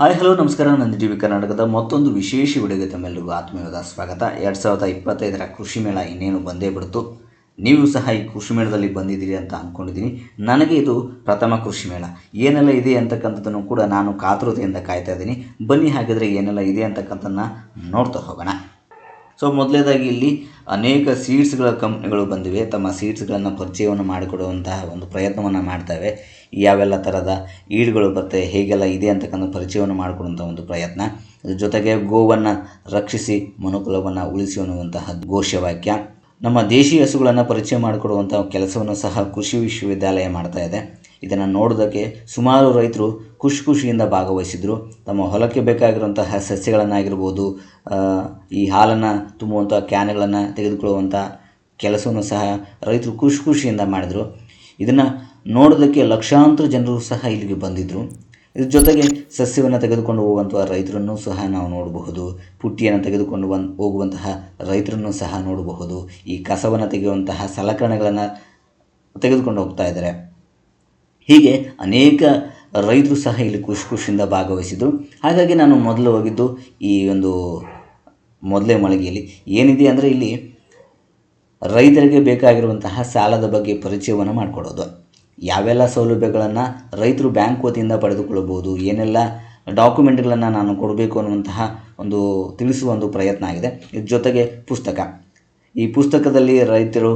Hi, hello, ನಮಸ್ಕಾರ. Nandi T V ಕರ್ನಾಟಕದ ಮತ್ತೊಂದು ವಿಶೇಷ ವಿಡಿಯೋಗೆ ತಮ್ಮೆಲ್ಲರಿಗೂ ಆತ್ಮೀಯವಾದ ಸ್ವಾಗತ. ಎರಡು ಸಾವಿರದ ಇಪ್ಪತ್ತೈದರ ಕೃಷಿ ಮೇಳ ಇನ್ನೇನು ಬಂದೇ ಬಿಡ್ತು? ನೀವು ಸಹ ಈ ಕೃಷಿ ಮೇಳದಲ್ಲಿ ಬಂದಿದ್ದೀರಿ ಅಂತ ಅಂದ್ಕೊಂಡಿದ್ದೀನಿ ನನಗೆ ಇದು ಪ್ರಥಮ ಕೃಷಿ ಮೇಳ. ಏನೆಲ್ಲ ಇದೆ ಅಂತಕ್ಕಂಥದ್ದನ್ನು ಕೂಡ ನಾನು ಕಾತುರತೆಯಿಂದ ಕಾಯ್ತಾ ಇದ್ದೀನಿ. ಬನ್ನಿ, ಹಾಗಿದ್ರೆ ಏನೆಲ್ಲ ಇದೆ ಅಂತಕ್ಕಂಥದ್ದನ್ನ ನೋಡ್ತಾ ಹೋಗೋಣ. ಸೊ ಮೊದಲನೇದಾಗಿ ಇಲ್ಲಿ ಅನೇಕ ಸೀಡ್ಸ್ಗಳ ಕಂಪ್ನಿಗಳು ಬಂದಿವೆ. ತಮ್ಮ ಸೀಡ್ಸ್ಗಳನ್ನು ಪರಿಚಯವನ್ನು ಮಾಡಿಕೊಡುವಂತಹ ಒಂದು ಪ್ರಯತ್ನವನ್ನು ಮಾಡ್ತವೆ. ಯಾವೆಲ್ಲ ಥರದ ಈಡ್ಗಳು ಬರ್ತವೆ ಹೇಗೆಲ್ಲ ಇದೆ ಅಂತಕ್ಕಂಥ ಪರಿಚಯವನ್ನು ಮಾಡಿಕೊಡುವಂಥ ಒಂದು ಪ್ರಯತ್ನ. ಜೊತೆಗೆ ಗೋವನ್ನು ರಕ್ಷಿಸಿ, ಮನುಕುಲವನ್ನು ಉಳಿಸಿ ಅನ್ನುವಂತಹ ಘೋಷವಾಕ್ಯ ನಮ್ಮ ದೇಶಿ ಹಸುಗಳನ್ನು ಪರಿಚಯ ಮಾಡಿಕೊಡುವಂಥ ಕೆಲಸವನ್ನು ಸಹ ಕೃಷಿ ವಿಶ್ವವಿದ್ಯಾಲಯ ಮಾಡ್ತಾ ಇದೆ. ಇದನ್ನು ನೋಡೋದಕ್ಕೆ ಸುಮಾರು ರೈತರು ಖುಷಿ ಖುಷಿಯಿಂದ ಭಾಗವಹಿಸಿದರು. ತಮ್ಮ ಹೊಲಕ್ಕೆ ಬೇಕಾಗಿರುವಂತಹ ಸಸ್ಯಗಳನ್ನಾಗಿರ್ಬೋದು ಈ ಹಾಲನ್ನು ತುಂಬುವಂಥ ಕ್ಯಾನ್ಗಳನ್ನು ತೆಗೆದುಕೊಳ್ಳುವಂಥ ಕೆಲಸವನ್ನು ಸಹ ರೈತರು ಖುಷಿ ಖುಷಿಯಿಂದ ಮಾಡಿದರು. ಇದನ್ನು ನೋಡೋದಕ್ಕೆ ಲಕ್ಷಾಂತರ ಜನರು ಸಹ ಇಲ್ಲಿಗೆ ಬಂದಿದ್ದರು ಇದ್ರ ಜೊತೆಗೆ ಸಸ್ಯವನ್ನು ತೆಗೆದುಕೊಂಡು ಹೋಗುವಂಥ ರೈತರನ್ನು ಸಹ ನಾವು ನೋಡಬಹುದು. ಪುಟ್ಟಿಯನ್ನು ತೆಗೆದುಕೊಂಡು ಬಂದು, ಹೋಗುವಂತಹ ರೈತರನ್ನು ಸಹ ನೋಡಬಹುದು. ಈ ಕಸವನ್ನು ತೆಗೆಯುವಂತಹ ಸಲಕರಣೆಗಳನ್ನು ತೆಗೆದುಕೊಂಡು ಹೋಗ್ತಾ ಇದ್ದಾರೆ. ಹೀಗೆ ಅನೇಕ ರೈತರು ಸಹ ಇಲ್ಲಿ ಖುಷಿ ಖುಷಿಯಿಂದ ಭಾಗವಹಿಸಿದರು. ಹಾಗಾಗಿ ನಾನು ಮೊದಲು ಹೋಗಿದ್ದು ಈ ಒಂದು ಮೊದಲೇ ಮಳಿಗೆಯಲ್ಲಿ. ಏನಿದೆ ಅಂದರೆ ಇಲ್ಲಿ ರೈತರಿಗೆ ಬೇಕಾಗಿರುವಂತಹ ಸಾಲದ ಬಗ್ಗೆ ಪರಿಚಯವನ್ನು ಮಾಡಿಕೊಡೋದು. ಯಾವೆಲ್ಲ ಸೌಲಭ್ಯಗಳನ್ನು ರೈತರು ಬ್ಯಾಂಕ್ ವತಿಯಿಂದ ಪಡೆದುಕೊಳ್ಳಬಹುದು, ಏನೆಲ್ಲ ಡಾಕ್ಯುಮೆಂಟ್ಗಳನ್ನು ನಾನು ಕೊಡಬೇಕು ಅನ್ನುವಂತಹ ಒಂದು ತಿಳಿಸುವ ಒಂದು ಪ್ರಯತ್ನ ಆಗಿದೆ. ಇದ್ರ ಜೊತೆಗೆ ಪುಸ್ತಕ. ಈ ಪುಸ್ತಕದಲ್ಲಿ ರೈತರು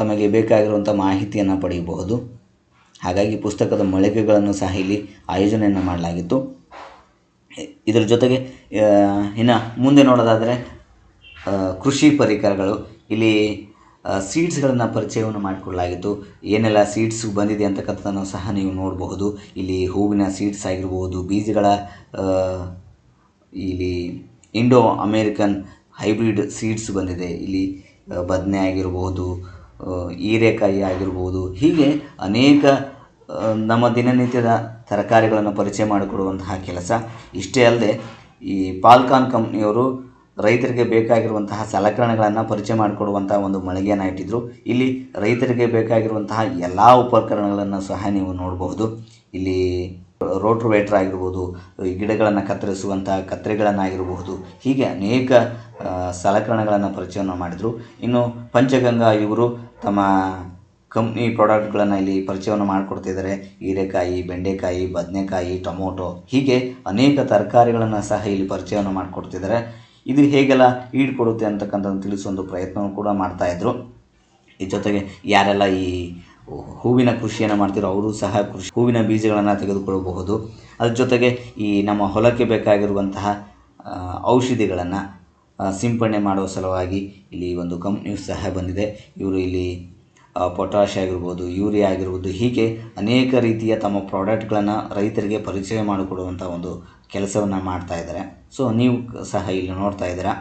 ತಮಗೆ ಬೇಕಾಗಿರುವಂಥ ಮಾಹಿತಿಯನ್ನು ಪಡೆಯಬಹುದು. ಹಾಗಾಗಿ ಪುಸ್ತಕದ ಮಳಿಗೆಗಳನ್ನು ಸಹ ಇಲ್ಲಿ ಆಯೋಜನೆಯನ್ನು ಮಾಡಲಾಗಿತ್ತು. ಇದರ ಜೊತೆಗೆ ಇನ್ನು ಮುಂದೆ ನೋಡೋದಾದರೆ ಕೃಷಿ ಪರಿಕರಗಳು. ಇಲ್ಲಿ ಸೀಡ್ಸ್ಗಳನ್ನು ಪರಿಚಯವನ್ನು ಮಾಡಿಕೊಡಲಾಗಿತ್ತು ಏನೆಲ್ಲ ಸೀಡ್ಸ್ ಬಂದಿದೆ ಅಂತಕ್ಕಂಥದ್ದನ್ನು ಸಹ ನೀವು ನೋಡಬಹುದು. ಇಲ್ಲಿ ಹೂವಿನ ಸೀಡ್ಸ್ ಆಗಿರ್ಬೋದು, ಬೀಜಗಳ ಇಲ್ಲಿ ಇಂಡೋ ಅಮೇರಿಕನ್ ಹೈಬ್ರಿಡ್ ಸೀಡ್ಸ್ ಬಂದಿದೆ. ಇಲ್ಲಿ ಬದನೆ ಆಗಿರ್ಬೋದು ಹೀರೆಕಾಯಿ ಆಗಿರ್ಬೋದು. ಹೀಗೆ ಅನೇಕ ನಮ್ಮ ದಿನನಿತ್ಯದ ತರಕಾರಿಗಳನ್ನು ಪರಿಚಯ ಮಾಡಿಕೊಡುವಂತಹ ಕೆಲಸ. ಇಷ್ಟೇ ಅಲ್ಲದೆ ಈ ಪಾಲ್ಕಾನ್ ಕಂಪ್ನಿಯವರು ರೈತರಿಗೆ ಬೇಕಾಗಿರುವಂತಹ ಸಲಕರಣೆಗಳನ್ನು ಪರಿಚಯ ಮಾಡಿಕೊಡುವಂಥ ಒಂದು ಮಳಿಗೆಯನ್ನು ಇಟ್ಟಿದ್ದರು ಇಲ್ಲಿ ರೈತರಿಗೆ ಬೇಕಾಗಿರುವಂತಹ ಎಲ್ಲ ಉಪಕರಣಗಳನ್ನು ಸಹ ನೀವು ನೋಡಬಹುದು. ಇಲ್ಲಿ ರೋಟ್ರೋವೇಟ್ರ್ ಆಗಿರ್ಬೋದು ಗಿಡಗಳನ್ನು ಕತ್ತರಿಸುವಂಥ ಕತ್ತರಿಗಳನ್ನಾಗಿರಬಹುದು ಹೀಗೆ ಅನೇಕ ಸಲಕರಣೆಗಳನ್ನು ಪರಿಚಯವನ್ನು ಮಾಡಿದರು. ಇನ್ನು ಪಂಚಗಂಗಾ ಇವರು ತಮ್ಮ ಕಂಪ್ನಿ ಪ್ರಾಡಕ್ಟ್ಗಳನ್ನು ಇಲ್ಲಿ ಪರಿಚಯವನ್ನು ಮಾಡಿಕೊಡ್ತಿದ್ದಾರೆ ಹೀರೆಕಾಯಿ, ಬೆಂಡೆಕಾಯಿ, ಬದನೆಕಾಯಿ, ಟೊಮೊಟೊ ಹೀಗೆ ಅನೇಕ ತರಕಾರಿಗಳನ್ನು ಸಹ ಇಲ್ಲಿ ಪರಿಚಯವನ್ನು ಮಾಡಿಕೊಡ್ತಿದ್ದಾರೆ ಇದು ಹೇಗೆಲ್ಲ ಈಡ್ಕೊಡುತ್ತೆ ಅಂತಕ್ಕಂಥದ್ದು ತಿಳಿಸೋ ಒಂದು ಪ್ರಯತ್ನವನ್ನು ಕೂಡ ಮಾಡ್ತಾಯಿದ್ರು ಈ ಜೊತೆಗೆ ಯಾರೆಲ್ಲ ಈ ಹೂವಿನ ಕೃಷಿಯನ್ನು ಮಾಡ್ತಿರೋ ಅವರು ಸಹ ಕೃಷಿ ಹೂವಿನ ಬೀಜಗಳನ್ನು ತೆಗೆದುಕೊಳ್ಳಬಹುದು. ಅದ್ರ ಜೊತೆಗೆ ಈ ನಮ್ಮ ಹೊಲಕ್ಕೆ ಬೇಕಾಗಿರುವಂತಹ ಔಷಧಿಗಳನ್ನು ಸಿಂಪಡಣೆ ಮಾಡುವ ಸಲುವಾಗಿ ಇಲ್ಲಿ ಒಂದು ಕಂಪ್ನಿಯು ಸಹ ಬಂದಿದೆ. ಇವರು ಇಲ್ಲಿ ಪೊಟ್ಯಾಷ್ ಆಗಿರ್ಬೋದು ಯೂರಿಯಾ ಆಗಿರ್ಬೋದು ಹೀಗೆ ಅನೇಕ ರೀತಿಯ ತಮ್ಮ ಪ್ರಾಡಕ್ಟ್ಗಳನ್ನು ರೈತರಿಗೆ ಪರಿಚಯ ಮಾಡಿಕೊಡುವಂಥ ಒಂದು ಕೆಲಸವನ್ನು ಮಾಡ್ತಾ ಇದ್ದಾರೆ. ಸೊ ನೀವು ಸಹ ಇಲ್ಲಿ ನೋಡ್ತಾ ಇದ್ದೀರಾ.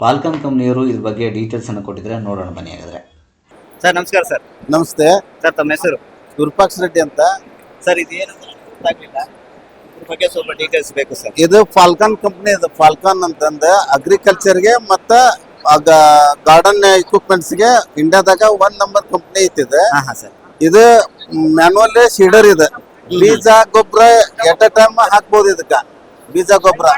ಪಾಲ್ಕನ್ ಕಂಪ್ನಿಯವರು ಇದ್ರ ಬಗ್ಗೆ ಡೀಟೇಲ್ಸನ್ನು ಕೊಟ್ಟಿದ್ರೆ ನೋಡೋಣ ಬನ್ನಿ ಹಾಗಾದರೆ. ಸರ್ ನಮಸ್ಕಾರ ಸರ್. ನಮಸ್ತೆ. ಸರ್ ತಮ್ಮ ಹೆಸರು? ವಿರೂಪಾಕ್ಷ ರೆಡ್ಡಿ ಅಂತ. ಸರ್ ಇದು ಏನು ಅಂತ ಗೊತ್ತಾಗ್ಲಿಲ್ಲ. ಇದ್ರ ಬಗ್ಗೆ ಸ್ವಲ್ಪ ಡೀಟೇಲ್ಸ್ ಬೇಕು ಸರ್. ಇದು ಫಾಲ್ಕನ್ ಕಂಪ್ನಿ ಇದು ಫಾಲ್ಕಾನ್ ಅಂತಂದ ಅಗ್ರಿಕಲ್ಚರ್ಗೆ ಮತ್ತ ಗಾರ್ಡನ್ಗೆ ಇಂಡಿಯಾದಾಗ ಒನ್ ನಂಬರ್ ಕಂಪ್ನಿ ಐತಿದೆ ಹಾ ಹಾ ಸರ್. ಇದು ಮ್ಯಾನುವಲ್ ಸೀಡರ್ ಇದೆ. ಬೀಜ ಗೊಬ್ಬರ ಎಟ್ ಅ ಟೈಮ್ ಹಾಕ್ಬೋದು ಇದಕ್ಕ. ಬೀಜ ಗೊಬ್ಬರ.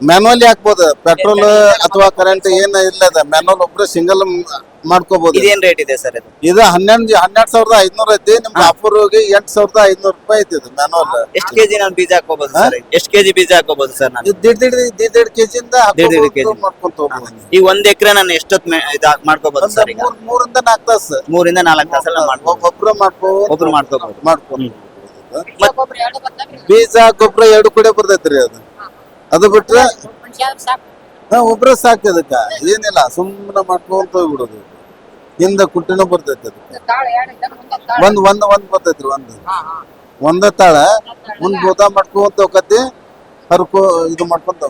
ಮ್ಯಾನುವಲಿ ಹಾಕ್ಬೋದು. ಪೆಟ್ರೋಲ್ ಅಥವಾ ಕರೆಂಟ್ ಏನ್ ಇಲ್ಲ ಮ್ಯಾನುವಲ್ ಒಬ್ರು ಸಿಂಗಲ್ ಮಾಡ್ಕೋಬಹುದು ಇದೇನ್ ರೇಟ್ ಇದೆ ಸರ್ ಇದು? ಇದು ಹನ್ನೆರಡು ಹನ್ನೆರಡು ಸಾವಿರದ ಐದ್ನೂರ ಐತಿ. ನಿಮ್ಗೆ ಆಫರ್ ಹೋಗಿ ಎಂಟ್ ಸಾವಿರದ ಐದ್ನೂರ್ ರೂಪಾಯಿ ಐತಿ ಇದು ಮ್ಯಾನುವಲ್ ಎಷ್ಟು ಕೆಜಿ ನಾನು ಬೀಜ ಹಾಕೋಬಹುದು ಸರ್? ಎಷ್ಟು ಕೆಜಿ ಬೀಜ ಹಾಕೋಬಹುದು ಸರ್ ನಾನು? ಇದು ದಿಡ್ ದಿಡ್ ದಿಡ್ ದಿಡ್ ಇಂದ ದಿಡ್ ದಿಡ್ kg. ಮಾಡ್ಕೊಂತ ಹೋಗ್ಬೋದು ಈ ಒಂದ್ ಎಕರೆ ನಾನು ಎಷ್ಟೊತ್ ಇದು ಮಾಡ್ಕೋಬಹುದು ಸರ್ ಈಗ? ಮೂರ್ ಮೂರಿಂದ ನಾಲ್ಕು ತಾಸು. ಮೂರಿಂದ ನಾಲ್ಕು ತಾಸಲ್ಲಿ ಮಾಡ್ಕೋಬಹುದು ಒಬ್ರು ಮಾಡ್ಕೋಬಹುದು ಒಬ್ರು ಮಾಡ್ಕೋಬಹುದು ಮಾಡ್ಕೊಂಡು ಬೀಜ ಗೊಬ್ಬರ ಎರಡು ಕಡೆ ಬರ್ತೈತ್ರಿ ಅದು. ಅದು ಬಿಟ್ರೆ ಹಾ ಒಬ್ರ ಸಾಕು ಅದಕ್ಕ. ಏನಿಲ್ಲ ಸುಮ್ಮನೆ ಮಾಡ್ಕೊಂತ ಹೋಗ್ಬಿಡೋದು. ಹಿಂದ ಕುಟ್ಟಿನೂ ಬರ್ತೈತಿ ಅದಕ್ಕೆ. ಒಂದ್ ಒಂದ್ ಒಂದ್ ಬರ್ತೈತಿ ಒಂದ್ ಒಂದ. ತಾಳ. ಮುಂದ್ ಭೂತ ಮಾಡ್ಕೊಂತ ಹೋಗತಿ ಹರ್ಕೋ ಇದು ಮಾಡ್ಕೊಂತ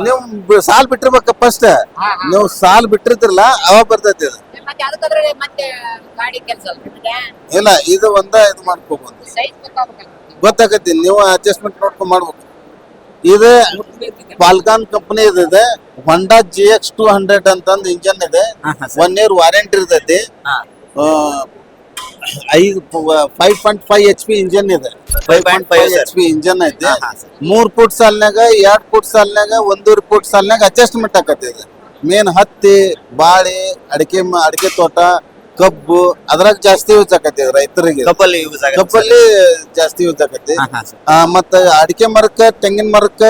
ನೀವು ಸಾಲ್ ಬಿಟ್ಟಿರ್ಬೇಕ ಫಸ್ಟ್ ನೀವು ಸಾಲ್ ಬಿಟ್ಟಿರ್ತಿರಲ್ಲ ಅವಾಗ ಬರ್ತೈತಿ ಅದು. ಇಲ್ಲ ಇದು ಒಂದ ಇದು ಮಾಡ್ಕೋಬಹುದು ಗೊತ್ತಾಗತಿ ನೀವು ಅಡ್ಜಸ್ಟ್ಮೆಂಟ್ ನೋಡ್ಕೊಂಡ್ ಮಾಡ್ಬೇಕು. ಇದು ಪಾಲ್ಕಾನ್ ಕಂಪನಿ ಇದೆ Honda G X two hundred ಅಂತಂದ್ ಇಂಜನ್ ಇದೆ. ಒನ್ ಇಯರ್ ವಾರಂಟಿ ಇರ್ತೈತಿ. ಆ, ಐದು five point five H P engine ಇದೆ. Five point 5.5 five. H P engine ಐತಿ. ಮೂರ್ ಫುಟ್ ಸಾಲ್ನಾಗ ಎರಡ್ ಫುಟ್ ಸಾಲ್ನಾಗ ಒಂದೂವರೆ ಫುಟ್ ಸಾಲ್ನಾಗ ಅಡ್ಜಸ್ಟ್ಮೆಂಟ್ ಆಕತಿ ಮೇನ್ ಹತ್ತಿ ಬಾಳೆ ಅಡಿಕೆ ಅಡಿಕೆ ತೋಟ ಕಬ್ಬು ಅದ್ರಾಗ ಜಾಸ್ತಿ ಯೂಸ್ ಆಕತಿ ರೈತರಿಗೆ. ಕಬ್ಬಲ್ಲಿ ಯೂಸ್ ಕಬ್ಬಲ್ಲಿ ಜಾಸ್ತಿ ಯೂಸ್ ಆಕತಿ. ಆ, ಮತ್ತ ಅಡಿಕೆ ಮರಕ್ಕ ತೆಂಗಿನ ಮರಕ್ಕ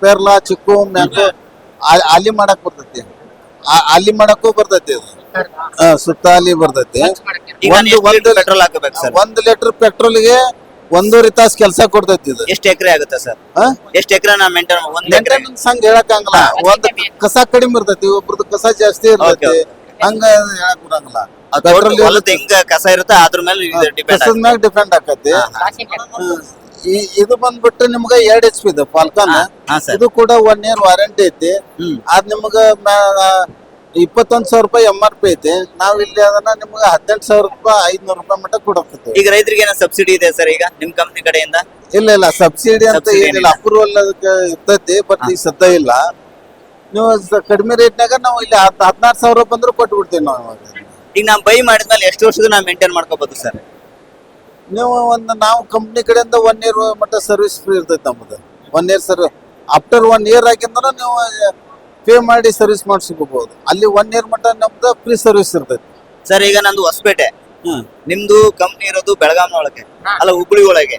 ಪೇರ್ಲಾ ಚಿಕ್ಕು ಮ್ಯಾಂಗೋ ಆ- ಆಲಿ ಮಾಡಕ್ ಬರ್ತೈತಿ. ಆ- ಆಲಿ ಮಾಡಕ್ಕೂ ಬರ್ತೈತಿ ಆ, ಸುತ್ತ ಆಲಿ ಬರ್ತೈತಿ. ಈಗ ಒಂದು ಒಂದು ಪೆಟ್ರೋಲ್ ಹಾಕಬೇಕು ಸರ್? ಒಂದ್ ಲೀಟರ್ ಪೆಟ್ರೋಲ್ಗೆ ಒಂದೂವರೆ ತಾಸು ಕೆಲಸ ಕೊಡ್ತೈತಿ ಇದು. ಎಷ್ಟು ಎಕರೆ ಆಗುತ್ತೆ ಸರ್? ಆ? ಎಷ್ಟು ಎಕರೆ ನಾ ಮೇಂಟೈನ್ ಒಂದ್ ಎಕರೆ? ಸಂಗ ಹಂಗ ಹೇಳಕ್ಕಾಗಲ್ಲ ಒಂದ್ ಕಸ ಕಡಿಮೆ ಇರ್ತೈತಿ ಒಬ್ರದ್ದು ಕಸ ಜಾಸ್ತಿ ಇರ್ತೈತಿ. Okay, ಹಂಗ ಹೇಳಕ್ ಬರಂಗಿಲ್ಲ ಹೊಲದ ಹೆಂಗ ಕಸ ಇರುತ್ತೆ ಅದ್ರ ಮೇಲೆ ಡಿಪೆಂಡ್ ಕಸದ ಮ್ಯಾಗ ಡಿಪೆಂಡ್ ಆಕತಿ ಇದು ಬಂದ್ಬಿಟ್ಟು ನಿಮ್ಗ ಎರಡ್ ಎಚ್ ಪಿ ಇದು ಫಾಲ್ಕನ್ ಹಾ ಸರ್. ಇದು ಕೂಡ ಒನ್ ಇಯರ್ ವಾರಂಟಿ ಐತಿ. ಹ್ಮ್. ಅದ್ ನಿಮ್ಗ ಇಪ್ಪತ್ತೊಂದ್ ಸಾವಿರ ರೂಪಾಯಿ ಎಂ ಆರ್ ಪಿ ಐತಿ. ನಾವ್ ಇಲ್ಲಿ ಅದನ್ನ ನಿಮ್ಗ ಹದಿನೆಂಟು ಸಾವಿರ ರೂಪಾಯಿ ಐದ್ನೂರು ರೂಪಾಯಿ ಮಟ್ಟ ಕೊಡಕ್ತೀವಿ ಈಗ ರೈತರಿಗೆ ಏನೋ ಸಬ್ಸಿಡಿ ಇದೆ ಸರ್ ಈಗ ನಿಮ್ ಕಂಪ್ನಿ ಕಡೆಯಿಂದ? ಇಲ್ಲ ಇಲ್ಲ ಸಬ್ಸಿಡಿ ಅಂತ Subsidy ಏನಿಲ್ಲ. ಏನಿಲ್ಲ. ಅಪ್ರೂವಲ್ ಅದಕ್ಕೆ ಇರ್ತೈತಿ ಬಟ್ ಈಗ ಸದ್ಯ ಇಲ್ಲ. ನೀವು ಸ- ಕಡಿಮೆ ರೇಟ್ನಾಗ ನಾವು ಇಲ್ಲಿ ಹದ್ ಹದಿನಾರು ಸಾವಿರ ಬಂದ್ರು ಕೊಟ್ಟು ಬಿಡ್ತೀವಿ ನಾವು ಇವಾಗ. ಈಗ ನಾವು ಬೈ ಮಾಡಿದ್ಮೇಲೆ ಎಷ್ಟು ವರ್ಷದ ನಾ ಮೇಂಟೈನ್ ಮಾಡ್ಕೋಬಹುದು ಸರ್ ನೀವು ಒಂದು ನಾವು ಕಂಪ್ನಿ ಕಡೆಯಿಂದ ಒನ್ ಇಯರ್ ಮಟ್ಟ ಸರ್ವಿಸ್ ಫ್ರೀ ಇರ್ತೈತೆ ನಮ್ಮದು one year sir after one year ಆಗಿಂದ್ರ ನೀವು ಪೇ ಮಾಡಿ ಸರ್ವಿಸ್ ಮಾಡಿಸ್ಕೋಬಹುದು ಅಲ್ಲಿ ಒನ್ ಇಯರ್ ಮಟ್ಟ ನಮ್ದು ಫ್ರೀ ಸರ್ವಿಸ್ ಇರ್ತೈತೆ. ಸರ್ ಈಗ ನಂದು ಹೊಸಪೇಟೆ. ನಿಮ್ದು ಕಂಪ್ನಿ ಇರೋದು ಬೆಳಗಾಂ ಒಳಗೆ ಅಲ್ಲ ಹುಬ್ಳಿ ಒಳಗೆ.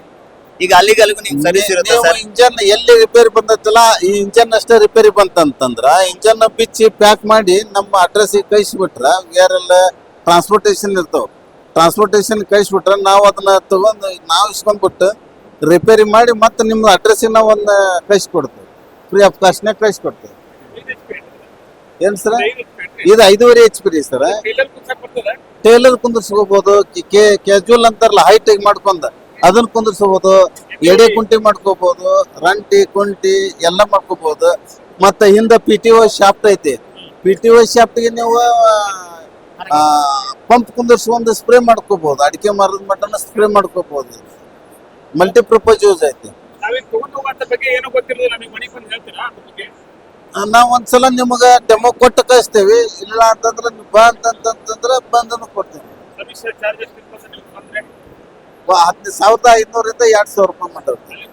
ಈಗ ಅಲ್ಲಿಗೆ ಅಲ್ಲಿಗೂ ನಿಮ್ ಸರ್ವಿಸ್ ಇರುತ್ತೆ ಸರ್ ಇಂಜನ್ ಎಲ್ಲಿ ರಿಪೇರಿ ಬಂದೈತಲ್ಲ ಈ ಇಂಜನ್ ಅಷ್ಟೇ ರಿಪೇರಿ ಬಂತಂತಂದ್ರ ಇಂಜನ್ ಬಿಚ್ಚಿ ಪ್ಯಾಕ್ ಮಾಡಿ ನಮ್ಮ ಅಡ್ರೆಸ್ ಕಳಿಸ್ಬಿಟ್ರ ಯಾರೆಲ್ಲ ಟ್ರಾನ್ಸ್ಪೋರ್ಟೇಷನ್ ಇರ್ತಾವ. ಟ್ರಾನ್ಸ್ಪೋರ್ಟೇಷನ್ ಕಳಿಸ್ಬಿಟ್ರೆ ನಾವು ಅದನ್ನ ತಗೊಂಡು, ನಾವು ಇಸ್ಕೊಂಡ್ಬಿಟ್ಟು ರಿಪೇರಿ ಮಾಡಿ ಮತ್ತೆ ನಿಮ್ಮ ಅಡ್ರೆಸ್ಸಿಗೆ ನಾವು ಒಂದು ಕಳಿಸ್ಕೊಡ್ತೇವೆ. Free of ಕಾಸ್ಟ್ನಾಗ ಕಳಿಸ್ಕೊಡ್ತೇವೆ. ಏನು ಸರ್? ಇದು ಐದೂವರೆ ಎಚ್ ಪಿ ರೀ ಸರ್. ಟೇಲರ್ ಕುಂದಿರ್ಸ್ಕೋಬಹುದು ಕ್ಯಾಜುವಲ್ ಅಂತಾರಲ್ಲ ಹೈಟ್ ಮಾಡ್ಕೊಂಡ ಅದನ್ನ ಕುಂದಿರ್ಸ್ಕೋಬಹುದು ಎಡೆ ಕುಂಟಿ ಮಾಡ್ಕೋಬಹುದು ರಂಟಿ, ಕುಂಟಿ ಎಲ್ಲ ಮಾಡ್ಕೋಬಹುದು ಮತ್ತೆ ಹಿಂದೆ ಪಿ ಟಿ ಒ ಶಾಫ್ಟ್ ಐತಿ. ಪಿ ಟಿ ಒ ಶಾಫ್ಟ್ಗೆ ನೀವು ಪಂಪ್ ಒಂದು ಸ್ಪ್ರೇ ಮಾಡ್ಕೋಬಹುದು. ಅಡಿಕೆ ಮರದ ಮಟನ ಸ್ಪ್ರೇ ಮಾಡ್ಕೋಬಹುದು. ಮಲ್ಟಿಪರ್ಪಸ್ ಯೂಸ್ ಐತಿ. ನಾವ್ ಒಂದ್ಸಲ ನಿಮಗ ಡೆಮೊ ಕೊಟ್ಟು ಕಳಿಸ್ತೇವೆ. ಇಲ್ಲ ಅಂತಂದ್ರೆ ನೀವು ಬಾ ಅಂತಂತಂದ್ರೆ ಬಂದನು ಕೊಡ್ತೇವೆ. ಹತ್ತು ಸಾವಿರದ ಐದ್ನೂರಿಂದ ಎರಡ್ ಸಾವಿರ ರೂಪಾಯಿ ಮಾತಾಡ್ತೀವಿ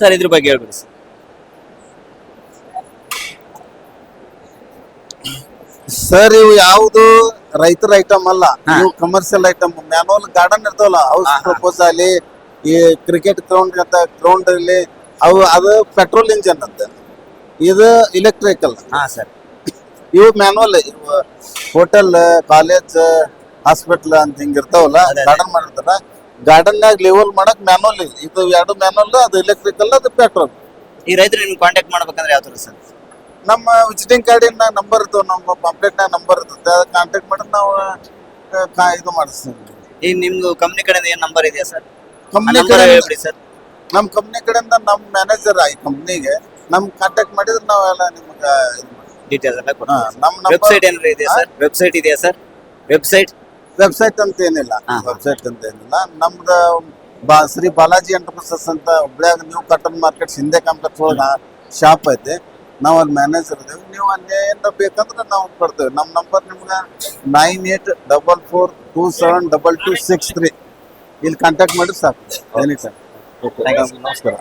ಸರ್ ಇದ್ರ ಬಗ್ಗೆ ಹೇಳ್ಬಿಡಿ ಸರ್ ಇವು ಯಾವುದು ರೈತರ ಐಟಮ್ ಅಲ್ಲ. ಇವು ಕಮರ್ಷಿಯಲ್ ಐಟಮ್ ಮ್ಯಾನುವಲ್ ಗಾರ್ಡನ್ ಇರ್ತಾವಲ್ಲ ಹೌಸ್. ಪ್ರಪೋಸ್ ಅಲ್ಲಿ ಈ ಕ್ರಿಕೆಟ್ ಗ್ರೌಂಡ್ ಅಂತ ಗ್ರೌಂಡ್ ಅಲ್ಲಿ ಅವು ಅದು ಪೆಟ್ರೋಲ್ ಇಂಜನ್ ಅಂತ. ಇದು ಇಲೆಕ್ಟ್ರಿಕಲ್ ಹಾ ಸರ್ ಇವು ಮ್ಯಾನುವಲ್ ಇವು ಹೋಟೆಲ್ ಕಾಲೇಜ್ ಹಾಸ್ಪಿಟಲ್ ಅಂತ ಹಿಂಗ ಇರ್ತಾವಲ್ಲ. ಗಾರ್ಡನ್ ಮಾಡಿರ್ತಾರ. ಗಾರ್ಡನ್ ನಾಗ ಲೆವೆಲ್ ಮಾಡಕ್ ಮ್ಯಾನುವಲ್ ಇದು ಎರಡು ಮ್ಯಾನುವಲ್ ಅದು ಇಲೆಕ್ಟ್ರಿಕಲ್ ಅದು ಪೆಟ್ರೋಲ್ ಈ ರೈತರು ನಿಮ್ಗೆ ಕಾಂಟ್ಯಾಕ್ಟ್ ಮಾಡ್ಬೇಕಂದ್ರೆ ಯಾವ ಸರ್ ನಮ್ಮ ವಿಸಿಟಿಂಗ್ ಕಾರ್ಡಿನ ನಂಬರ್ ಇರ್ತವೆ ನಮ್ಮ ಪಾಂಪ್ಲೆಟ್ ನಾಗ ನಂಬರ್ ಇರ್ತದೆ ಕಾಂಟ್ಯಾಕ್ಟ್ ಮಾಡಿ ನಾವು ಕಾ- ಇದು ಮಾಡಿಸ್ತೀವಿ. ಈಗ ನಿಮ್ದು ಕಂಪ್ನಿ ಕಡೆಯಿಂದ ಏನ್ ನಂಬರ್ ಇದೆಯಾ ಸರ್ ಕಂಪ್ನಿ ನಂಬರ್ ಕಡೆ ಹೇಳ್ಬಿಡಿ ಸರ್ ನಮ್ಮ ಕಂಪ್ನಿ ಕಡೆಯಿಂದ ನಮ್ಮ ಮ್ಯಾನೇಜರ್ ಈ ಕಂಪ್ನಿಗೆ ನಮ್ ಕಾಂಟ್ಯಾಕ್ಟ್ ಮಾಡಿದ್ರೆ ನಾವೆಲ್ಲ ನಿಮ್ಗೆ ಇದು ಮಾಡ್ತೀವಿ. ಡೀಟೇಲ್ಸ್ ಎಲ್ಲ ಹಾ, ನಮ್ಮ ವೆಬ್ಸೈಟ್ ಏನಾರ ಇದೆಯಾ ಸರ್ ವೆಬ್ಸೈಟ್ ಇದೆಯಾ ಸರ್ ವೆಬ್ಸೈಟ್ ವೆಬ್ಸೈಟ್ ಅಂತ ಏನಿಲ್ಲ. ಹಾ. ವೆಬ್ಸೈಟ್ ಅಂತ ಏನಿಲ್ಲ. ನಮ್ದು ಬಾ ಶ್ರೀ ಬಾಲಾಜಿ ಎಂಟರ್ಪ್ರೈಸಸ್ ಅಂತ ಹುಬ್ಳ್ಯಾಗ ನ್ಯೂ ಕಾಟನ್ ಮಾರ್ಕೆಟ್ ಹಿಂದೆ ಕಾಂಪ್ಲೆಕ್ಸ್ ಒಳಗೆ ಶಾಪ್ ಐತಿ. ನಾವು ಅಲ್ಲಿ ಮ್ಯಾನೇಜರ್ ಇದ್ದೇವೆ ನೀವು ಅಲ್ಲಿ ಏನಾರ ಬೇಕಂದ್ರೆ ನಾವು ಕೊಡ್ತೇವೆ. ನಮ್ಮ ನಂಬರ್ ನಿಮ್ಗೆ nine eight double four two seven double two six three ಇಲ್ಲಿ ಕಾಂಟ್ಯಾಕ್ಟ್ ಮಾಡಿ ಸಾಕು. Any time okay. ನಮಸ್ಕಾರ.